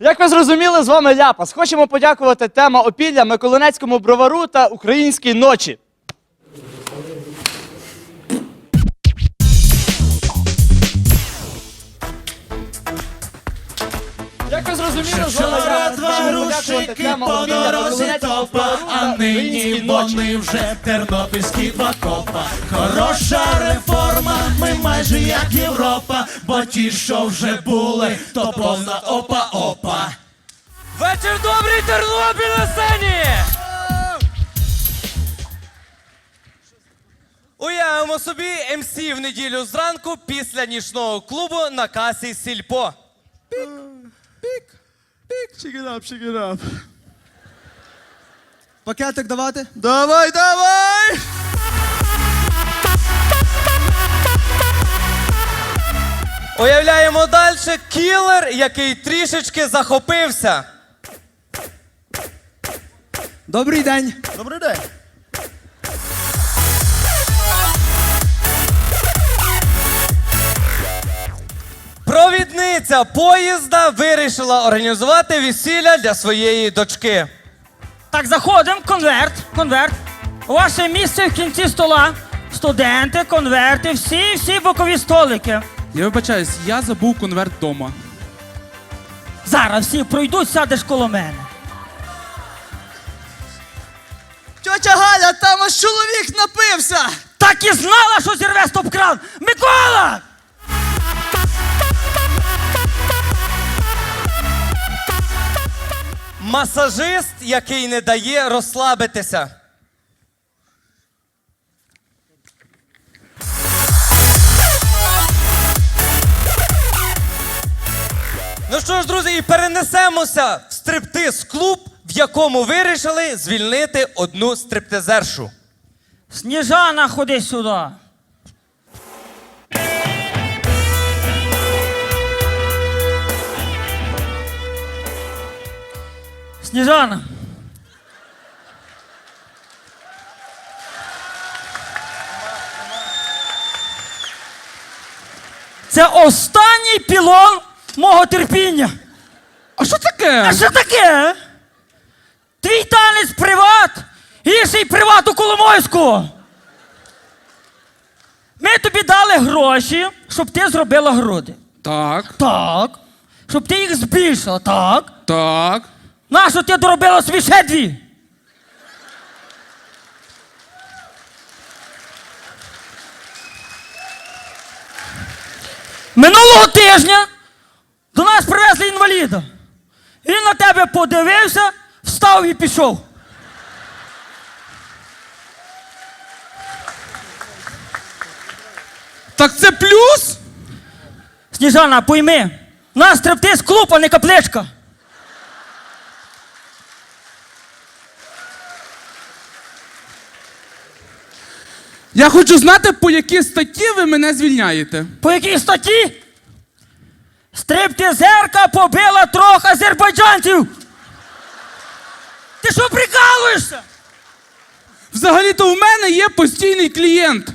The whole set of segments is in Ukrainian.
Як ви зрозуміли, з вами Ляпас. Хочемо подякувати тема опілля Миколинецькому бровару та Українській ночі. Як ви зрозуміли, з вами. Тема по дорозі топа, а нині вони вже тернопільські два копа. Хороша реформа, ми майже як Європа, бо ті, що вже були, то повна опа-опа. Вечір добрий, Тернопіль на сцені! Уявимо собі МС в неділю зранку після нічного клубу на касі Сільпо. Пакетик давати? Давай, давай! Уявляємо далі кілер, який трішечки захопився. Добрий день. Добрий день. Провідниця поїзда вирішила організувати весілля для своєї дочки. Так, заходимо, конверт, конверт. Ваше місце в кінці стола. Студенти, конверти, всі, всі бокові столики. Я вибачаюсь, я забув конверт вдома. Зараз всі пройдуть, сядеш коло мене. Тьотя Галя, там ось чоловік напився. Так і знала, що зірве стоп-кран! Микола! Масажист, який не дає розслабитися. Ну що ж, друзі, і перенесемося в стриптиз-клуб, в якому вирішили звільнити одну стриптизершу. Сніжана, ходи сюди. Сніжана. Це останній пілон мого терпіння. А що таке? А що таке? Твій танець приват, інший приват у Коломойську. Ми тобі дали гроші, щоб ти зробила груди. Так, Так. Щоб ти їх збільшила, так. так. Нащо ти доробила собі ще дві? Минулого тижня до нас привезли інваліда. Він на тебе подивився, встав і пішов. Так це плюс? Сніжана, пойми, нас стриптиз клуб, а не капличка. Я хочу знати, по якій статті ви мене звільняєте. По якій статті? Стриптизерка побила трьох азербайджанців. Ти що прикалуєшся? Взагалі-то в мене є постійний клієнт.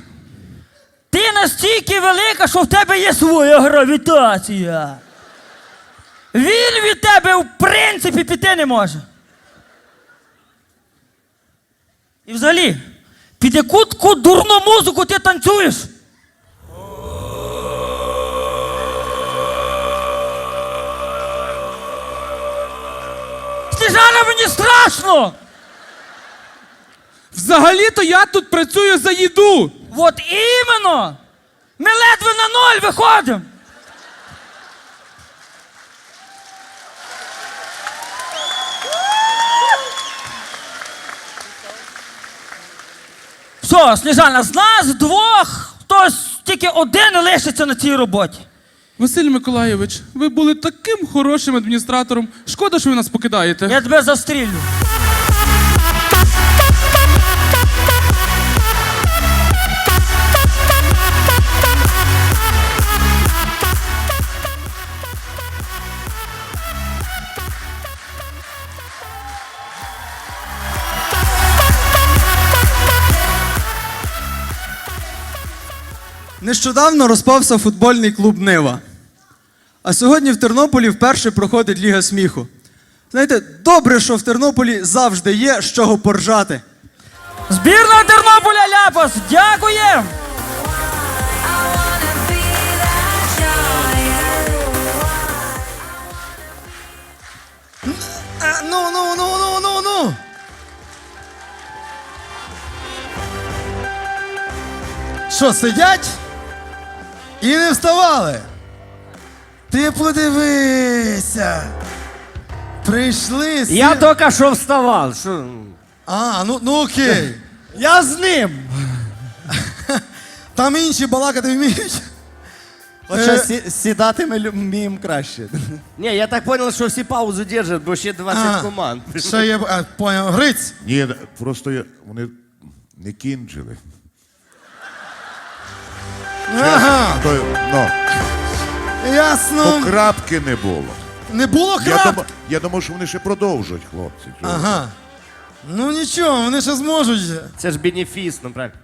Ти настільки велика, що в тебе є своя гравітація. Він від тебе в принципі піти не може. І взагалі, під яку таку дурну музику ти танцюєш? Сніжана, мені страшно! Взагалі-то я тут працюю за їду. От іменно! Ми ледве на ноль виходимо! Все, Сніжана, з нас двох хтось тільки один лишиться на цій роботі. Василь Миколаєвич, ви були таким хорошим адміністратором. Шкода, що ви нас покидаєте. Я тебе застрілю. Нещодавно розпався футбольний клуб Нива. А сьогодні в Тернополі вперше проходить Ліга сміху. Знаєте, добре, що в Тернополі завжди є з чого поржати. Збірна Тернополя Ляпас, дякуємо! Ну, ну, ну, ну, ну, ну. Що, сидять? І не вставали. Ти подивися. Прийшли. сі- Я тільки що вставав. Що... А, ну, ну окей. Я з ним. Там інші балакати вміють. Хоча Е, сі- сідати ми лю- вміємо краще. Ні, я так зрозумів, що всі паузу держать, бо ще 20 А, команд. Ще є, а, поняв, Гриць. Ні, просто я- вони не кінчили. Ага, То, ну, ясно. ну, крапки не було. Не було Я, крап. дум, я думав, що вони ще продовжують, хлопці. Ага. Ну нічого, вони ще зможуть. Це ж бенефіс, ну правильно.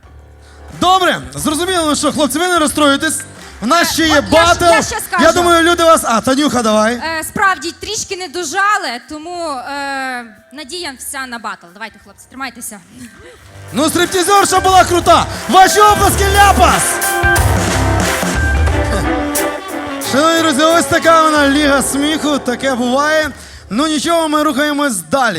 Добре, зрозуміло, що, хлопці, ви не розстроїтесь. В нас ще є От я ж- батл. я ще скажу. Я думаю, люди вас. А, Танюха, давай. Е, справді трішки не дожали, тому е, надія вся на батл. Давайте, хлопці, тримайтеся. Ну, стриптізерша була крута. Ваші оплески ляпас! Шановні друзі, ось така вона ліга сміху, таке буває. Ну нічого, ми рухаємось далі.